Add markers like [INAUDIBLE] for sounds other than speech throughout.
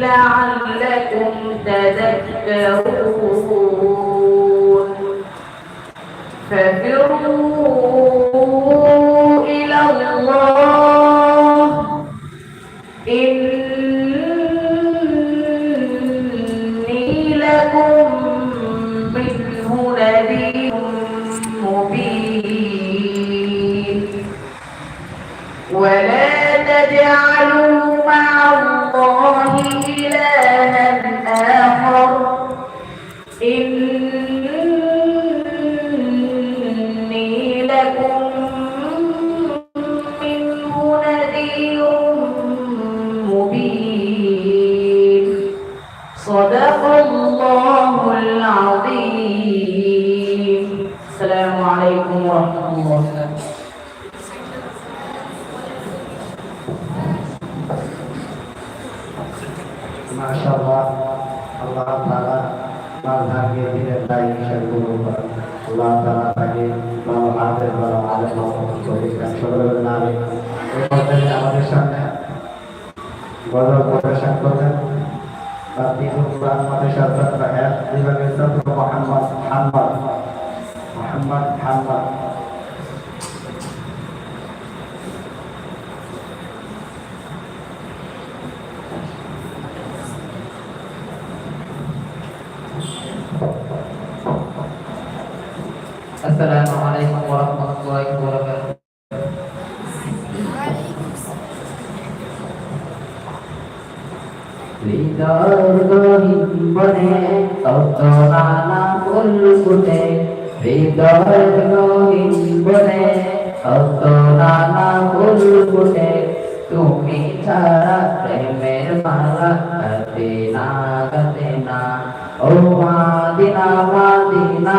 لعلكم تذكرون. ففروا إلى الله. إني لكم منه نذير مبين. ولا تجعلوا ऊपर अल्लाह ताला ताके माँ भारत बड़ा आलम माँ बड़ी कंट्रोल में ना ले उन्होंने हमारे सामने बड़ा बड़ा शक बता बाकी तो कुरान में शर्त रखा है दिवाने सब मोहम्मद मोहम्मद मोहम्मद मोहम्मद বনে তত নানা ফুল ফুটে হৃদয় গহীন বনে তত নানা ফুল ফুটে তুমি ছাড়া প্রেমের মালা গাতে না গাতে না। ও মাদিনা মাদিনা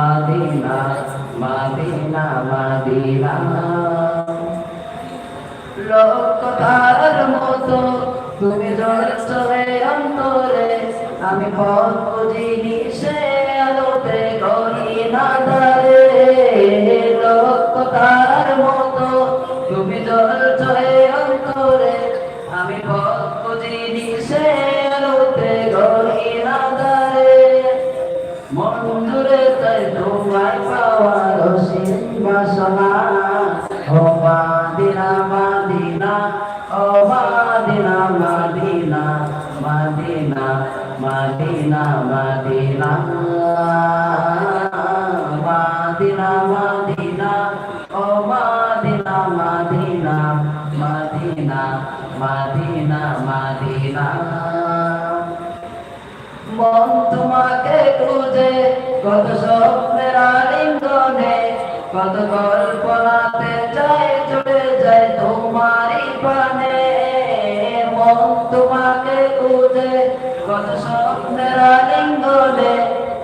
মাদিনা মাদিনা মাদিনা। লোকতার মতো তুমি জড়ছ অন্তরে আমি পথ বুঝিনি কত কল্পনাতে যায়, চলে যায় তোমারই পানে মন তোমাকে খুঁজে, কত স্বপ্নের আলিঙ্গনে।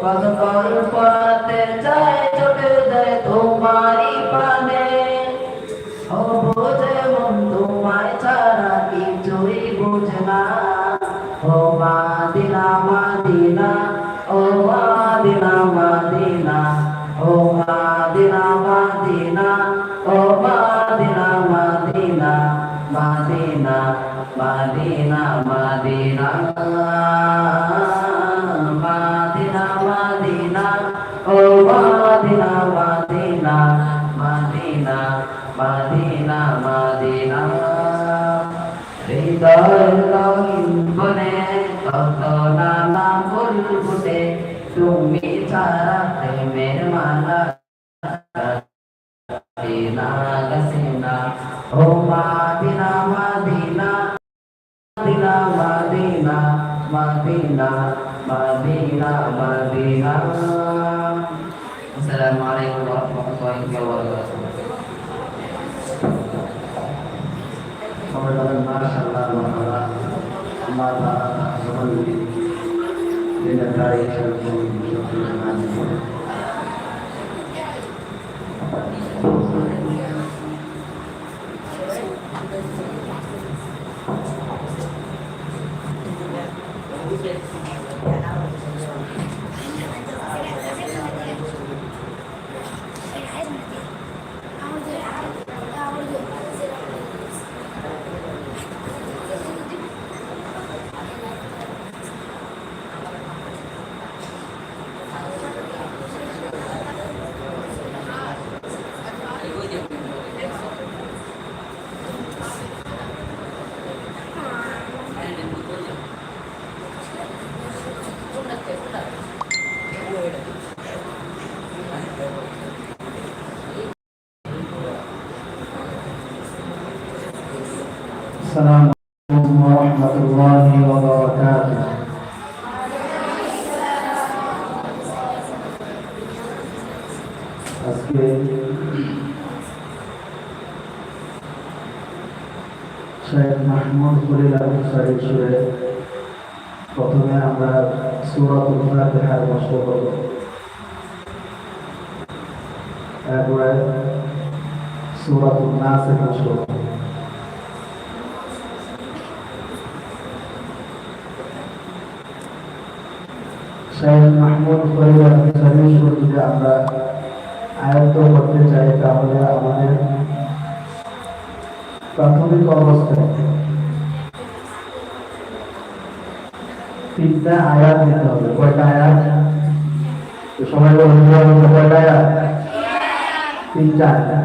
কত কল্পনাতে যায়, চলে যায় তোমারই পানে ও বোঝে মন তোমায় ছাড়া কিছুই না। ও মাদিনা মাদিনা ও মাদিনা মাদিনা মাদিনা মাদিনা মাদিনা মাদিনা, ও মাদিনা মাদিনা মাদিনা মাদিনা মাদিনা। হৃদয় রঙিন বনে কত নানা ফুল ফুটে, তুমি ছাড়া প্রেমের মালা দিনা গসিনা ও babina babina Assalamualaikum warahmatullahi wabarakatuh. السلام عليكم ورحمة الله وبركاته আজকে শেখ মাহমুদ খলিল আনসারী সুরে প্রথমে আমরা সূরাতুল ফাতিহার মশক করব এরপরে সূরাতুল নাসের মশক করব শেখ মাহমুদ ফরিদ আনসারী সুর যদি আমরা আয়ত্ত করতে চাই তাহলে আমাদের প্রাথমিক অবস্থায় তিনটা আয়াত নিতে হবে। কয়টা আয়াত? সবাই বলতে কয়টা আয়াত? তিনটা আয়াত।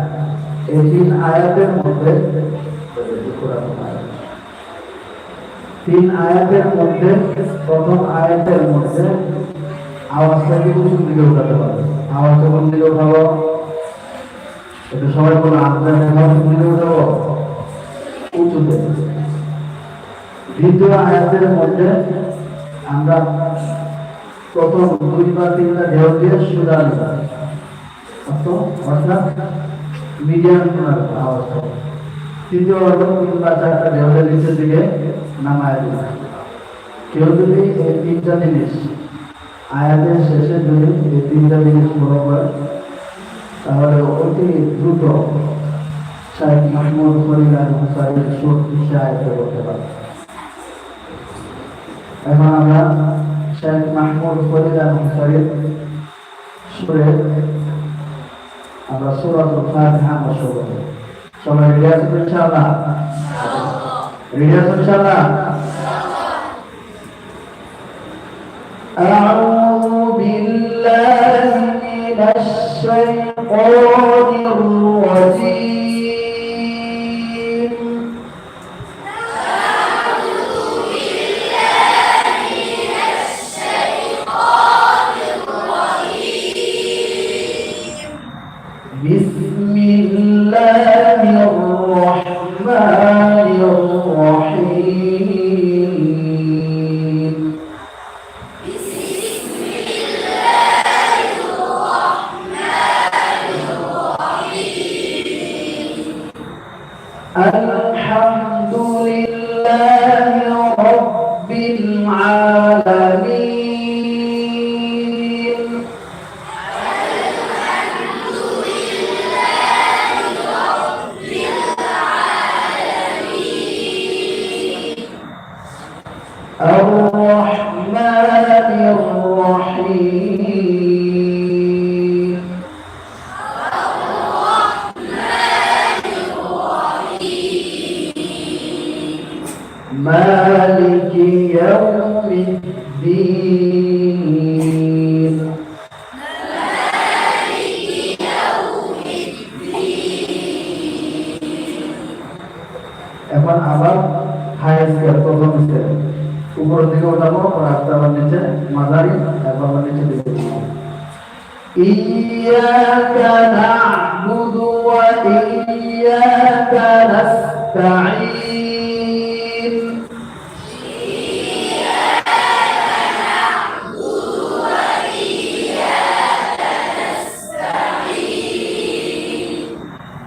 এই তিন আয়াতের মধ্যে তিন আয়াতের মধ্যে প্রথম আয়াতের মধ্যে আওয়াজটা কিন্তু দিকে উঠাতে পারবে আওয়াজটা কোন দিকে উঠাবো এটা সবাই কোনো আপনার আওয়াজ কোন দিকে উঠাবো। উঁচুতে। দ্বিতীয় আয়াতের মধ্যে আমরা প্রথম দুই বা তিনটা ঢেউ দিয়ে সুদা নেব অর্থাৎ মিডিয়াম আওয়াজটা তৃতীয় হলো তিন বা চারটা ঢেউদের নিচের দিকে নামায় দিবে কেউ যদি এই তিনটা জিনিস আয়াতের শেষে যদি এই তিনটা জিনিস ফলো করে, তাহলে অতি দ্রুত শাহেদ মাহমুদ ফরিদ হুসাইন সুর সে আয়ত্ত করতে পারে এখন আমরা শেখ মাহমুদ ফরিদ হুসাইন সুরে আমরা সুরাতুল ফাতিহা 정말 일리아스를 참아. 일리아스를 참아. 아. 아. Yeah. [LAUGHS] مالك يوم الدين এখন আবার হাই স্কেল প্রথম স্কেল উপরের দিকে উঠাবো রাস্তা আবার নিচে মাঝারি তারপর আবার নিচে দিকে إياك نعبد وإياك نستعين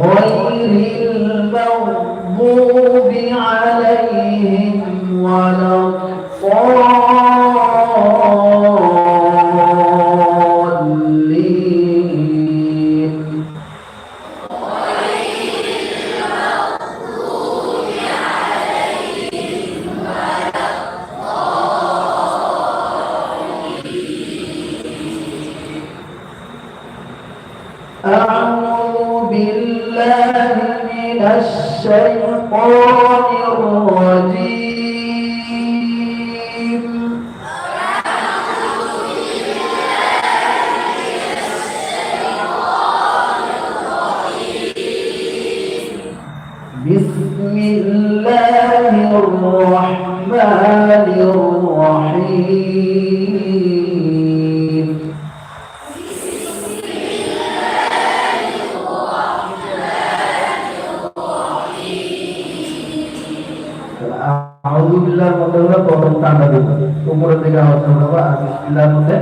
oi. প্রথম টানা উপরের দিকে আওয়াজ করব আর বিসমিল্লাহর মধ্যে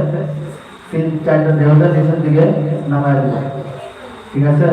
তিন, চারটা দেহটা নিচের দিকে নামায় দিব ঠিক আছে?